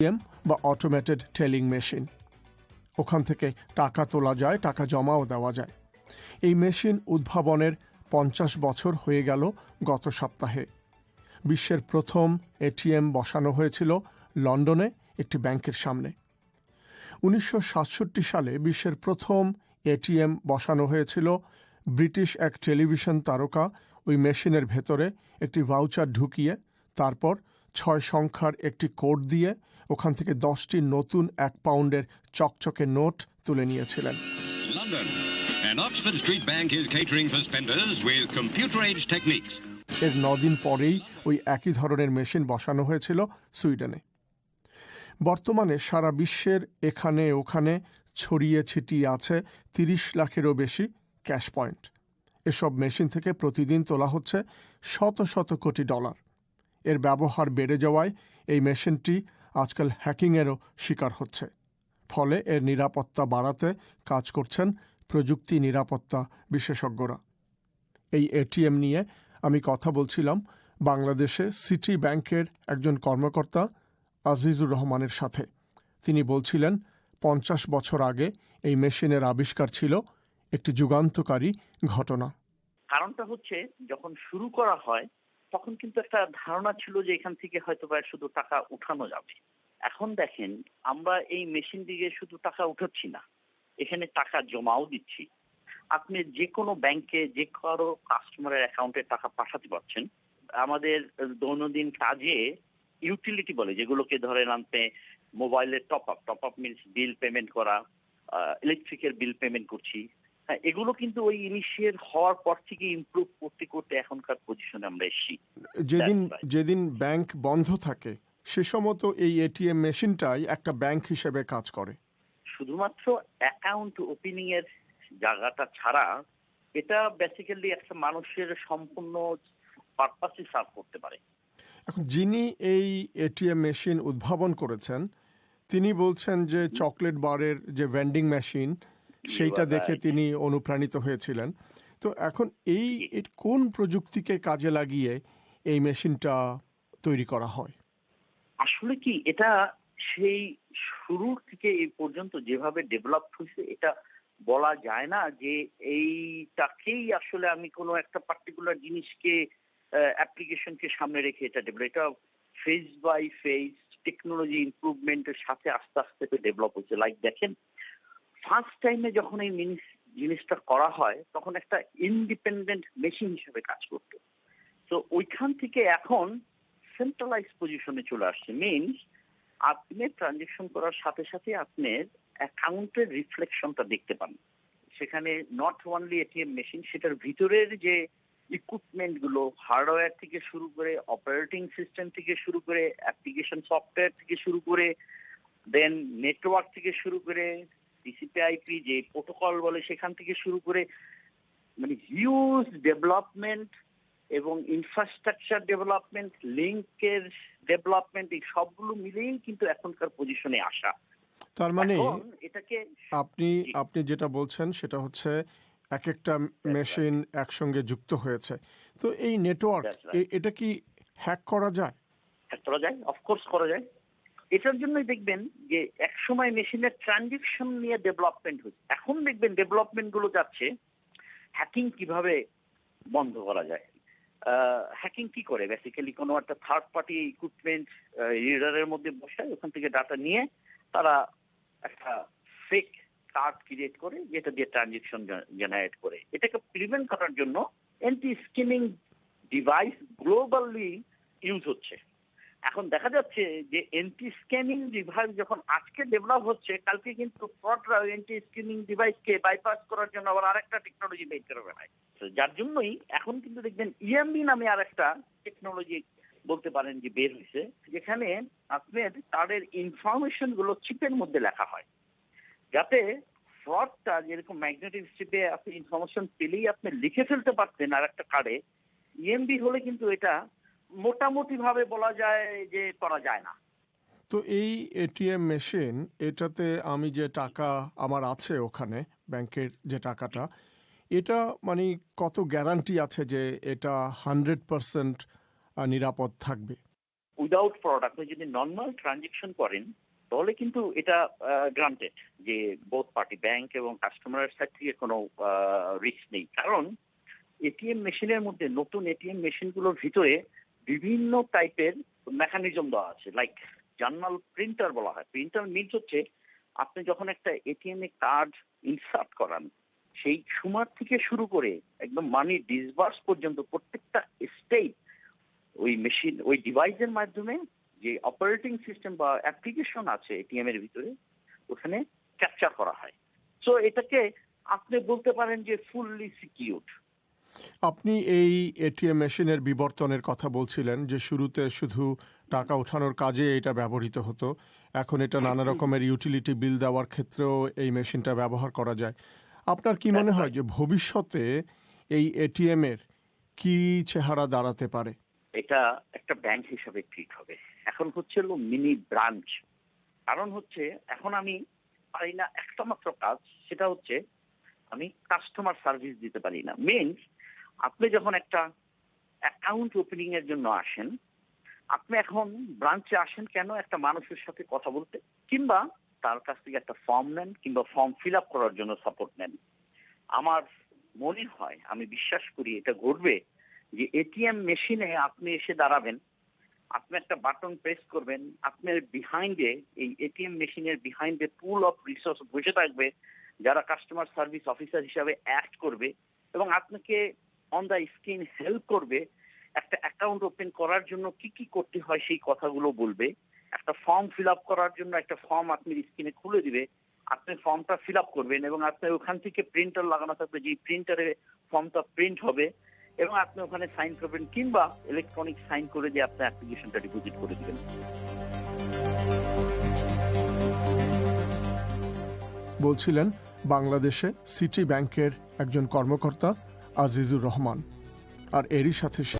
ATM বা automated telling machine ওখান থেকে টাকা তোলা যায়, টাকা জমাও দেওয়া যায়। এই মেশিন উদ্ভাবনের পঞ্চাশ বছর হয়ে গেল গত সপ্তাহে। বিশ্বের প্রথম এটিএম বসানো হয়েছিল লন্ডনে একটি ব্যাংকের সামনে। উনিশশো সাতষট্টি সালে বিশ্বের প্রথম এটিএম বসানো হয়েছিল ব্রিটিশ এক টেলিভিশন তারকা ওই মেশিনের ভেতরে একটি ভাউচার ঢুকিয়ে তারপর ছয় সংখ্যার একটি কোড দিয়ে ওখান থেকে দশটি নতুন এক পাউন্ডের চকচকে নোট তুলে নিয়েছিলেন. এর নদিন পরেই ওই একই ধরনের মেশিন বসানো হয়েছিল সুইডেনে। বর্তমানে সারা বিশ্বের এখানে ওখানে ছড়িয়ে ছিটিয়ে আছে তিরিশ লাখেরও বেশি ক্যাশ পয়েন্ট। এসব মেশিন থেকে প্রতিদিন তোলা হচ্ছে শত শত কোটি ডলার। এর ব্যবহার বেড়ে যাওয়ায় এই মেশিনটি আজকাল হ্যাকিংয়েরও শিকার হচ্ছে। ফলে এর নিরাপত্তা বাড়াতে কাজ করছেন প্রযুক্তি নিরাপত্তা বিশেষজ্ঞরা। এই এটিএম নিয়ে আমি কথা বলছিলাম বাংলাদেশে সিটি ব্যাংকের একজন কর্মকর্তা আজিজুর রহমানের সাথে। তিনি বলছিলেন, পঞ্চাশ বছর আগে এই মেশিনের আবিষ্কার ছিল একটি যুগান্তকারী ঘটনা। কারণটা হচ্ছে যখন শুরু করা হয় তখন কিন্তু একটা ধারণা ছিল যে এখান থেকে হয়তো শুধু টাকা উঠানো যাবে। এখন দেখেন, আমরা এই মেশিন দিয়ে শুধু টাকা উঠাচ্ছি না। এখানে টাকা জমাও দিচ্ছি। আপনি যে কোনো ব্যাংকে যে কারও কাস্টমারের অ্যাকাউন্টে টাকা পাঠাতে পারছেন, আমাদের দৈনন্দিন কাজে ইউটিলিটি বলে, যেগুলোকে ধরেন আনতে মোবাইলের top up top up means bill payment করা ইলেকট্রিকের বিল পেমেন্ট করছি এগুলো কিন্তু ওই ইনিশিয়েট হওয়ার পর থেকে ইমপ্রুভ করতে করতে এখনকার পজিশনে আমরা এসেছি। যেদিন যেদিন ব্যাংক বন্ধ থাকে সে সময় এই এটিএম মেশিনটাই একটা ব্যাংক হিসেবে কাজ করে। শুধুমাত্র অ্যাকাউন্ট ওপেনিং এর জায়গাটা ছাড়া এটা বেসিক্যালি একটা মানুষের সম্পূর্ণ পারপাসই সার্ভ করতে পারে। এখন যিনি এই এটিএম মেশিন উদ্ভাবন করেছেন তিনি বলছেন যে চকলেট বারের যে ভেন্ডিং মেশিন সেইটা দেখে তিনি অনুপ্রাণিত হয়েছিলেন। তো এখন এই কোন প্রযুক্তিকে কাজে লাগিয়ে এই মেশিনটা তৈরি করা হয়? আসলে কি এটা সেই শুরুর থেকে এই পর্যন্ত যেভাবে ডেভেলপ হয়েছে এটা বলা যায় না যে এইটাকেই আসলে আমি কোনো একটা পার্টিকুলার জিনিসকে অ্যাপ্লিকেশনকে সামনে রেখে এটা ডেভেলপ এটা ফেজ বাই ফেজ টেকনোলজি ইমপ্রুভমেন্টের সাথে আস্তে আস্তে ডেভেলপ হচ্ছে লাইক দেখেন ফার্স্ট টাইমে যখন এই জিনিসটা করা হয়, তখন একটা ইন্ডিপেন্ডেন্ট মেশিন হিসেবে কাজ করতো। তো ওইখান থেকে এখন সেন্ট্রালাইজ পজিশনে চলে আসছে। মিনস আপনি ট্রানজেকশন করার সাথে সাথে আপনার অ্যাকাউন্টের রিফ্লেকশনটা দেখতে পান। সেখানে নট ওনলি এটিএম মেশিন সেটার ভিতরের যে ইকুইপমেন্টগুলো হার্ডওয়্যার থেকে শুরু করে অপারেটিং সিস্টেম থেকে শুরু করে অ্যাপ্লিকেশন সফটওয়্যার থেকে শুরু করে দেন নেটওয়ার্ক থেকে শুরু করে টিসিপি আইপি যে প্রোটোকল বলে সেখান থেকে শুরু করে মানে হিউজ ডেভেলপমেন্ট এবং ইনফ্রাস্ট্রাকচার ডেভেলপমেন্ট লিঙ্কের ডেভেলপমেন্ট এই সবগুলো মিলেই কিন্তু এখনকার পজিশনে আসা। তার মানে এটাকে আপনি আপনি যেটা বলছেন সেটা হচ্ছে এক একটা মেশিন একসঙ্গে যুক্ত হয়েছে। তো এই নেটওয়ার্ক এটা কি হ্যাক করা যায়? হ্যাক করা যায়? অফকোর্স করা যায়। এটার জন্যই দেখবেন যে একসময় মেশিনের ট্রানজেকশন নিয়ে ডেভেলপমেন্ট হচ্ছে। এখন দেখবেন ডেভেলপমেন্টগুলো যাচ্ছে, হ্যাকিং কীভাবে বন্ধ করা যায়? হ্যাকিং কি করে? বেসিক্যালি কোনো একটা থার্ড পার্টি ইকুইপমেন্ট রিডারের মধ্যে বসায় ওখান থেকে ডাটা নিয়ে তারা একটা ফেক কার্ড ক্রিয়েট করে, যেটা দিয়ে ট্রানজেকশন জেনারেট করে। এটাকে প্রিভেন্ট করার জন্য anti skimming device globally use হচ্ছে। এখন দেখা যাচ্ছে যে এন্টি স্ক্যানিং ডিভাইস যখন আজকে ডেভেলপ হচ্ছে, কালকে কিন্তু ফ্রডরা এন্টি স্ক্যানিং ডিভাইসকে বাইপাস করার জন্য আবার আরেকটা টেকনোলজি বের করে বেড়ায়। যার জন্যই এখন কিন্তু দেখবেন ইএমবি নামে আরেকটা টেকনোলজি বলতে পারেন যে বের হয়েছে, যেখানে আপনার তাদের ইনফরমেশনগুলো চিপের মধ্যে লেখা হয়। যাতে ফ্রডটা যেরকম ম্যাগনেটিক স্ট্রিপে আপনি ইনফরমেশন পেলেই আপনি লিখে ফেলতে পারতেন আর একটা কার্ডে ইএমবি হলে কিন্তু এটা মোটামুটি ভাবে বলা যায় যে করা যায় না। তো এই এটিএম মেশিন এটাতে আমি যে টাকা আমার আছে ওখানে ব্যাংকের যে টাকাটা এটা মানে কত গ্যারান্টি আছে যে এটা হান্ড্রেড পারসেন্ট নিরাপদ থাকবে? উইদাউট ফ্রড আপনি যদি নর্মাল ট্রানজেকশন করেন তাহলে কিন্তু এটা গ্রান্টেড যে বোথ পার্টি ব্যাংক এবং কাস্টমারের সাইড থেকে কোনো রিস্ক নেই। কারণ এটিএম মেশিনের মধ্যে নতুন এটিএম মেশিনগুলোর ভিতরে বিভিন্ন টাইপের মেকানিজম দেওয়া আছে লাইক জার্নাল প্রিন্টার বলা হয়। প্রিন্টার মিনস হচ্ছে, আপনি যখন একটা এটিএম এ কার্ড ইনসার্ট করান, সেই সুমার থেকে শুরু করে একদম মানি ডিসবার্স পর্যন্ত প্রত্যেকটা স্টেপ ওই মেশিন ওই ডিভাইসের মাধ্যমে যে অপারেটিং সিস্টেম বা অ্যাপ্লিকেশন আছে এটিএম এর ভিতরে, ওখানে ক্যাপচার করা হয়। সো এটাকে আপনি বলতে পারেন যে ফুললি সিকিউরড আপনি এই এটিএম মেশিনের বিবর্তনের কথা বলছিলেন যে শুরুতে শুধু টাকা ওঠানোর কাজে এটা ব্যবহৃত হতো। এখন এটা নানা রকমের ইউটিলিটি বিল দেওয়ার ক্ষেত্রেও এই মেশিনটা ব্যবহার করা যায়। আপনার কি মনে হয় যে ভবিষ্যতে এই এটিএম এর কি চেহারা দাঁড়াতে পারে? এটা একটা ব্যাংক হিসাবে ট্রিট হবে। এখন হচ্ছে মিনি ব্রাঞ্চ কারণ হচ্ছে এখন আমি পারি না একটা মাত্র কাজ সেটা হচ্ছে আমি কাস্টমার সার্ভিস দিতে পারি না। মিনস আপনি যখন একটা অ্যাকাউন্ট ওপেনিং এর জন্য আসেন, আপনি এখন ব্রাঞ্চে আসেন কেন একটা মানুষের সাথে কথা বলতে? কিংবা তার কাছ থেকে একটা ফর্ম নেন, কিংবা ফর্ম ফিল আপ করার জন্য সাপোর্ট নেন। আমার মনে হয়, আমি বিশ্বাস করি এটা ঘটবে, যে এটিএম মেশিনে আপনি এসে দাঁড়াবেন, আপনি একটা বাটন প্রেস করবেন, আপনার বিহাইন্ডে এই এটিএম মেশিনের বিহাইন্ডে পুল অফ রিসোর্স বসে থাকবে, যারা কাস্টমার সার্ভিস অফিসার হিসাবে অ্যাক্ট করবে, এবং আপনাকে অন দ্য স্ক্রিন হেল্প করবে, একটা অ্যাকাউন্ট ওপেন করার জন্য কি কি করতে হয় সেই কথাগুলো বলবে, একটা ফর্ম ফিল আপ করার জন্য একটা ফর্ম আপনি স্ক্রিনে খুলে দিবে, আপনি ফর্মটা ফিল আপ করবেন এবং আপনার ওখান থেকে প্রিন্টার লাগানো থাকবে যে প্রিন্টারে ফর্মটা প্রিন্ট হবে এবং আপনি ওখানে সাইন করবেন কিংবা ইলেকট্রনিক সাইন করে দিয়ে আপনার অ্যাপ্লিকেশনটা ডিপোজিট করে দিবেন। বলছিলেন, বাংলাদেশে সিটি ব্যাংকের একজন কর্মকর্তা আজিজুর রহমান। আর এরই সাথে